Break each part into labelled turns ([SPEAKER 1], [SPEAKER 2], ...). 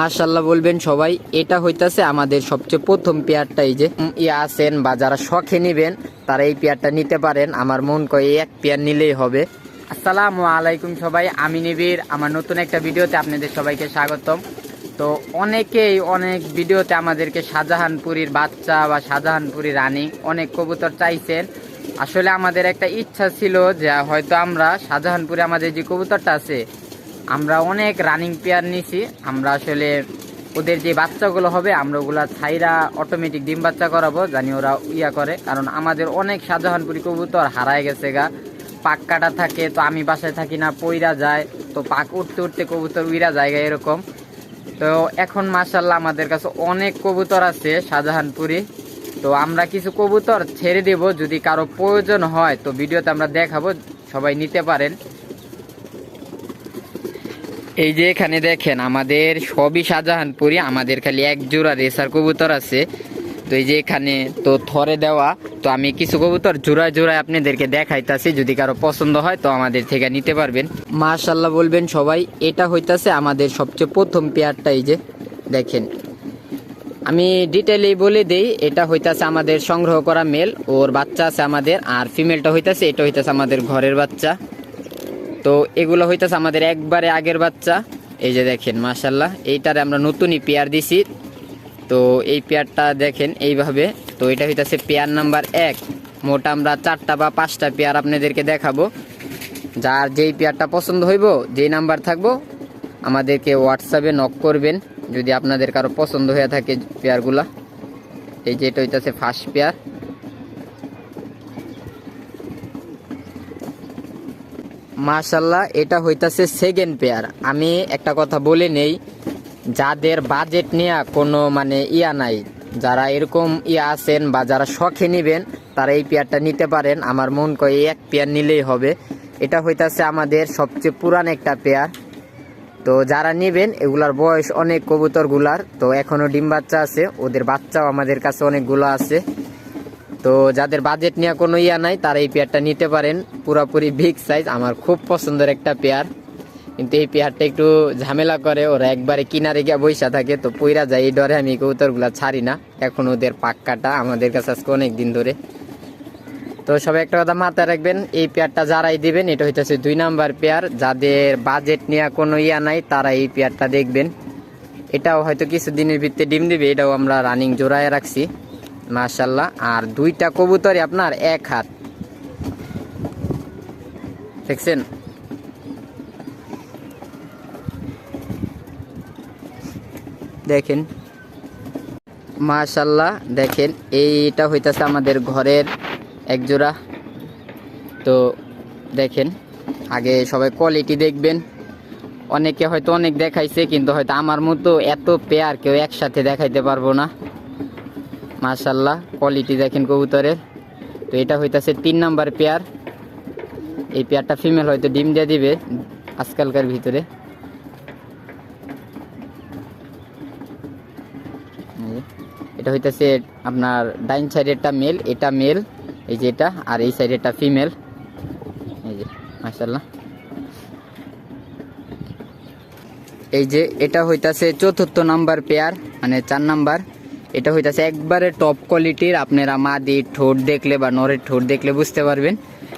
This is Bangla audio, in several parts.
[SPEAKER 1] মাশাল্লাহ বলবেন সবাই, এটা হইতাছে আমাদের সবচেয়ে প্রথম পেয়ারটা এই যে। ইয়ে আছেন বা যারা শখে নিবেন, তারা এই পেয়ারটা নিতে পারেন। আমার মন কয় এক পেয়ার নিলেই হবে। আসসালামু আলাইকুম সবাই, আমি নিবির আমার নতুন একটা ভিডিওতে আপনাদের সবাইকে স্বাগতম। তো অনেকেই অনেক ভিডিওতে আমাদেরকে শাহজাহানপুরীর বাচ্চা বা শাহজাহানপুরী রানী অনেক কবুতর চাইছেন। আসলে আমাদের একটা ইচ্ছা ছিল যে হয়তো আমরা শাহজাহানপুরে আমাদের যে কবুতরটা আছে আমরা অনেক রানিং পেয়ার নিছি। আমরা আসলে ওদের যে বাচ্চাগুলো হবে, আমরা ওগুলা ছাইরা অটোমেটিক ডিম বাচ্চা করাবো, জানি ওরা ইয়া করে। কারণ আমাদের অনেক শাহজাহানপুরি কবুতর হারায় গেছে গা। পাক কাটা থাকে, তো আমি বাসায় থাকি না, পইরা যায়। তো পাক উঠতে উঠতে কবুতর উইরা জায়গা এরকম। তো এখন মাসাল্লাহ আমাদের কাছে অনেক কবুতর আছে শাহজাহানপুরি। তো আমরা কিছু কবুতর ছেড়ে দেব, যদি কারও প্রয়োজন হয়, তো ভিডিওতে আমরা দেখাবো, সবাই নিতে পারেন। এই যে এখানে দেখেন, আমাদের সবই শাহজাহানপুরি, আমাদের খালি এক জোড়া রেসার কবুতর আছে। তো এই যে এখানে তো থরে দেওয়া, তো আমি কিছু কবুতর জোড়ায় জোড়ায় আপনাদেরকে দেখাইতাছি, যদি কারও পছন্দ হয় তো আমাদের থেকে নিতে পারবেন। মাশাল্লাহ বলবেন সবাই, এটা হইতাছে আমাদের সবচেয়ে প্রথম পেয়ারটা এই যে, দেখেন। আমি ডিটেইলেই বলে দেই, এটা হইতাছে আমাদের সংগ্রহ করা মেল, ওর বাচ্চা আছে আমাদের, আর ফিমেলটা হইতাছে, এটা হইতাছে আমাদের ঘরের বাচ্চা। তো এগুলো হইতাছে আমাদের একবারে আগের বাচ্চা। এই যে দেখেন মাশাল্লাহ এইটারে আমরা নতুনই পেয়ার দিছি। তো এই পেয়ারটা দেখেন এইভাবে, তো এটা হইতাছে পেয়ার নাম্বার এক। মোট আমরা চারটা বা পাঁচটা পেয়ার আপনাদেরকে দেখাবো। যার যেই পেয়ারটা পছন্দ হইব, যেই নাম্বার থাকব, আমাদেরকে হোয়াটসঅ্যাপে নক করবেন, যদি আপনাদের কারও পছন্দ হয়ে থাকে পেয়ারগুলা। এই যে এটা হইতাছে ফার্স্ট পেয়ার। মাশাল্লাহ এটা হইতাছে সেকেন্ড পেয়ার আমি একটা কথা বলে নেই, যাদের বাজেট নেওয়া কোনো মানে ইয়া নাই, যারা এরকম ইয়া আছেন বা যারা শখে নেবেন, তারা এই পেয়ারটা নিতে পারেন। আমার মন কয় এক পেয়ার নিলেই হবে। এটা হইতাছে আমাদের সবচেয়ে পুরান একটা পেয়ার তো যারা নেবেন, এগুলার বয়স অনেক কবুতরগুলার। তো এখনও ডিম বাচ্চা আছে, ওদের বাচ্চাও আমাদের কাছে অনেকগুলো আছে। তো যাদের বাজেট নিয়ে কোনো ইয়া নাই, তারা এই পেয়ারটা নিতে পারেন। পুরোপুরি বিগ সাইজ আমার খুব পছন্দের একটা পেয়ার কিন্তু এই পেয়ারটা একটু ঝামেলা করে, ওরা একবারে কিনারে গিয়ে বৈশা থাকে, তো পইরা যায়। এই ডরে আমি কবুতরগুলা ছাড়ি না। এখন ওদের পাক্কাটা আমাদের কাছে আজকে অনেক দিন ধরে। তো সবাই একটা কথা মাথায় রাখবেন, এই পেয়ারটা যারাই দিবেন, এটা হইতেছে দুই নাম্বার পেয়ার যাদের বাজেট নিয়ে কোনো ইয়া নাই, তারা এই পেয়ারটা দেখবেন। এটাও হয়তো কিছু দিনের ভিতরে ডিম দিবে, এটাও আমরা রানিং জোড়ায় রাখছি। মাশাল্লাহ আর দুইটা কবুতরই আপনার এক হাত। দেখছেন? দেখেন। মাশাল্লাহ দেখেন। এইটা হইতাছে আমাদের ঘরের এক জোড়া তো দেখেন, আগে সবাই কোয়ালিটি দেখবেন। অনেকে হয়তো অনেক দেখাইছে, কিন্তু হয়তো আমার মতো এত পেয়ার কেউ একসাথে দেখাইতে পারব না। মাশাল্লাহ কোয়ালিটি দেখেন কবুতরের। তো এটা হইতাছে তিন নাম্বার পেয়ার। এই পেয়ারটা ফিমেল হয়তো ডিম দিয়ে দিবে আজকালকার ভিতরে। এটা হইতাছে আপনার ডাইন সাইডেরটা মেল এটা মেল এই যে এটা, আর এই সাইডেরটা ফিমেল এই যে মাশাল্লাহ এই যে, এটা হইতাছে চতুর্থ নাম্বার পেয়ার মানে চার নাম্বার। এটা হইতাছে একবারে টপ কোয়ালিটির আপনারা মাদি ঠোঁট দেখলে বা নরের ঠোঁট দেখলে বুঝতে পারবেন।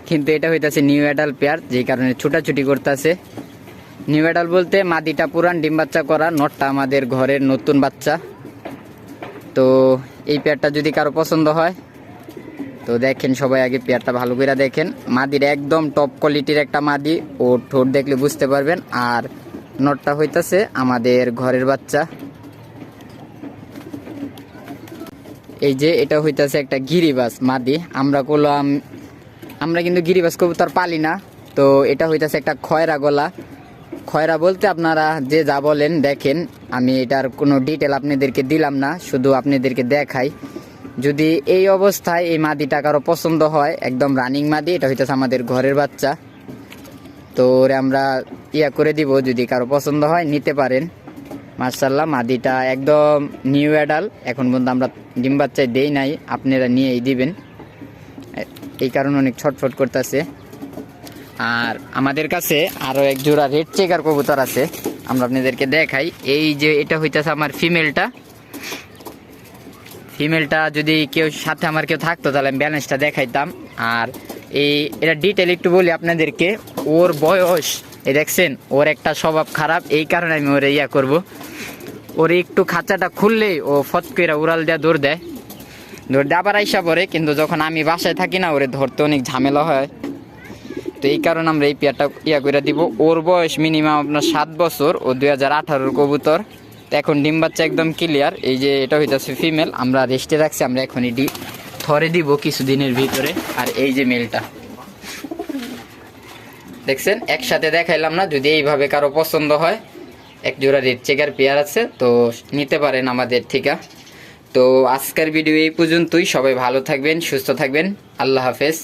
[SPEAKER 1] কিন্তু এটা হইতাছে নিউ অ্যাডাল পেয়ার যেই কারণে ছুটাছুটি করতেছে। নিউ অ্যাডাল বলতে মাদিটা পুরান, ডিম বাচ্চা করা, নটটা আমাদের ঘরের নতুন বাচ্চা। তো এই পেয়ারটা যদি কারও পছন্দ হয়, তো দেখেন সবাই আগে পেয়ারটা ভালো করে দেখেন। মাদির একদম টপ কোয়ালিটির একটা মাদি ও ঠোঁট দেখলে বুঝতে পারবেন। আর নটটা হইতাছে আমাদের ঘরের বাচ্চা। এই যে এটা হইতাছে একটা গিরিবাস, মাদি। আমরা করলাম আমরা কিন্তু গিরিবাস কবুতর পালি না। তো এটা হইতাছে একটা খয়রা গলা। খয়রা বলতে আপনারা যে যা বলেন, দেখেন। আমি এটার কোনো ডিটেল আপনাদেরকে দিলাম না, শুধু আপনাদেরকে দেখাই। যদি এই অবস্থায় এই মাদিটা কারও পছন্দ হয়, একদম রানিং মাদি, এটা হইতেছে আমাদের ঘরের বাচ্চা। তো ওরে আমরা ইয়া করে দিব, যদি কারও পছন্দ হয়, নিতে পারেন। মার্শাল্লাহ মাদিটা একদম নিউ অ্যাডাল এখন পর্যন্ত আমরা ডিম বাচ্চায় দেই নাই, আপনারা নিয়েই দিবেন। এই কারণে অনেক ছটফট করতেছে। আর আমাদের কাছে আরও এক জোড়া রেড চেকার কবুতর আছে, আমরা আপনাদেরকে দেখাই। এই যে এটা হইতেছে আমার ফিমেলটা ফিমেলটা যদি কেউ সাথে আমার কেউ থাকতো, তাহলে আমি ব্যালেন্সটা দেখাইতাম। আর এই এটা ডিটেল একটু বলি আপনাদেরকে। ওর বয়স এই দেখছেন, ওর একটা স্বভাব খারাপ, এই কারণে আমি ওরে ইয়া করব। ওর একটু খাঁচাটা খুললেই ও ফট করে উড়াল দেয়া দৌড় দেয়। দৌড় দিয়ে আবার আইসা পড়ে, কিন্তু যখন আমি বাসায় থাকি না, ওরে ধরতে অনেক ঝামেলা হয়। তো এই কারণে আমরা এই পেয়ারটা ইয়া করে দিব। ওর বয়স মিনিমাম আপনার সাত বছর, ও দুই হাজার আঠারোর কবুতর। তো এখন ডিম বাচ্চা একদম ক্লিয়ার এই যে এটা হইতেছে ফিমেল আমরা রেস্টে রাখছি, আমরা এখনই ডি থরে দিব কিছুদিনের ভিতরে। আর এই যে মেলটা দেখছেন? একসাথে দেখাইলাম না, যদি এইভাবে কারও পছন্দ হয়, এক জোড়া রেড চেকার পেয়ার আছে, তো নিতে পারেন আমাদের ঠিকা। তো আজকের ভিডিও এই পর্যন্তই, সবাই ভালো থাকবেন, সুস্থ থাকবেন, আল্লাহ হাফেজ।